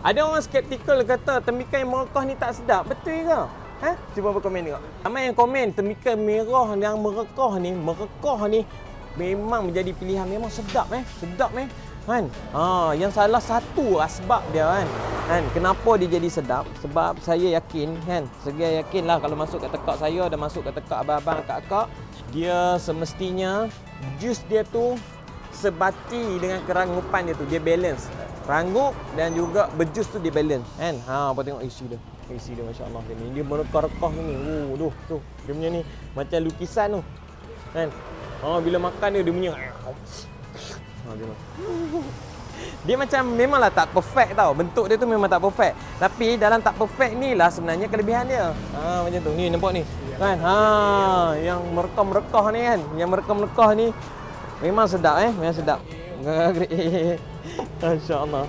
Ada orang skeptikal kata temikai merekah ni tak sedap. Betul ke? Ha? Cuba berkomen tengok. Ramai yang komen temikai merah yang merekah ni, merekah ni memang menjadi pilihan memang sedap eh. Sedap eh. Kan? Ha, yang salah satu asbab dia kan. Kan? Kenapa dia jadi sedap? Sebab saya yakin kan, saya yakin lah kalau masuk kat tekak saya dan masuk kat tekak abang-abang kakak, dia semestinya jus dia tu sebati dengan kerangupan dia tu dia balance rangup dan juga bejus tu dia balance kan? Ha apa tengok isi dia. Isi dia masya-Allah dia ni. Dia merekah-rekah ni. Oh tuh tuh dia punya ni macam lukisan tu kan? Ha bila makan dia dia punya ha dia dia macam memanglah tak perfect tau. Bentuk dia tu memang tak perfect. Tapi dalam tak perfect ni lah sebenarnya kelebihan dia. Ha macam tu. Ni nampak ni? Kan? Ha yang merekah-merekah ni kan? Yang merekah-merekah ni memang sedap eh? Memang sedap İnşallah.